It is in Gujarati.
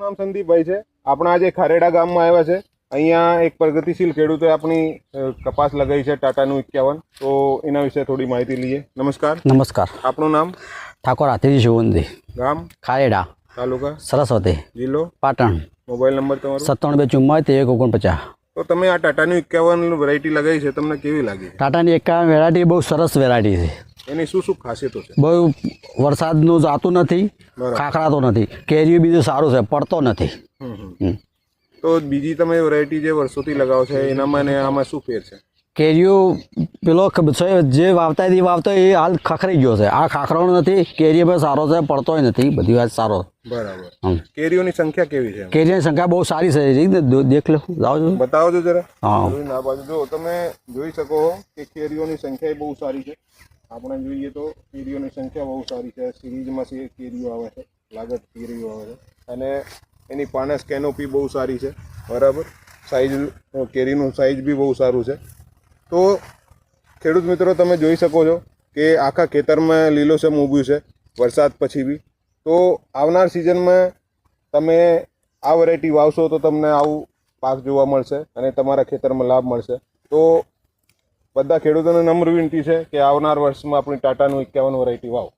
નામ સંદીપભાઈ છે. આપણા આજે ખારેડા ગામમાં આવ્યા છે. અહીંયા એક પ્રગતિશીલ ખેડૂતે આપણી કપાસ લગાવી છે ટાટાનું એકાવન. તો એના વિશે થોડી માહિતી લઈએ. નમસ્કાર. નમસ્કાર. આપનું નામ? ઠાકોર હાથીજી શિવંદી ગામ? ખારેડા. તાલુકા? સરસ્વતી. જિલ્લો? પાટણ. મોબાઈલ નંબર તમારો? સત્તાણું બે ચુમ્માલીસ એક ઓગણપચાસ. તો તમે આ ટાટાની એકાવન વેરાયટી લગાવી છે. તમને કેવી લાગી? ટાટાની એકાવન વેરાયટી બહુ સરસ વેરાયટી છે. એની શું શું ખાસિયતો છે? બહુ વરસાદનું જાતું નથી ખાખડાતો ખાખરાતો નથી. કેરીઓ બીજું સારું છે પડતો નથી. તો બીજી તમે વેરાયટી જે વર્ષોથી લગાવો છો એનામાં ને આમાં શું ફેર છે? કેરીઓ પેલો છે જે વાવતા એ વાવતો એ હાલ ખખરી ગયો છે. આ ખાખરો નથી કેરીઓ પણ સારો છે પડતોય નથી બધી વાત સારો. બરાબર. કેરીઓની સંખ્યા કેવી છે? કેરીઓની સંખ્યા બહુ સારી છે દેખ લો બતાવો છો જરા. હા. ના બાજુ જો તમે જોઈ શકો કે કેરીઓની સંખ્યા બહુ સારી છે. આપણે જોઈએ તો કેરીઓની સંખ્યા બહુ સારી છે. સિરીઝમાં છે કેરીઓ આવે છે. લાગત કેરીઓ આવે છે. અને એની પાનસ કેનોપી બહુ સારી છે. બરાબર? સાઈઝ કેરીનું સાઈઝ બી બહુ સારું છે. તો ખેડૂત મિત્રો, તમે જોઈ શકો છો કે આખા ખેતરમાં લીલોસમ ઊભ્યું છે, વરસાદ પછી બી. તો આવનાર સિઝનમાં તમે આ વેરાયટી વાવશો તો તમને આવું પાક જોવા મળશે અને તમારા ખેતરમાં લાભ મળશે. તો બધા ખેડૂતોને નમ્ર વિનંતી છે કે આવનાર વર્ષમાં આપણી ટાટાનું એકાવન વેરાયટી વાવો.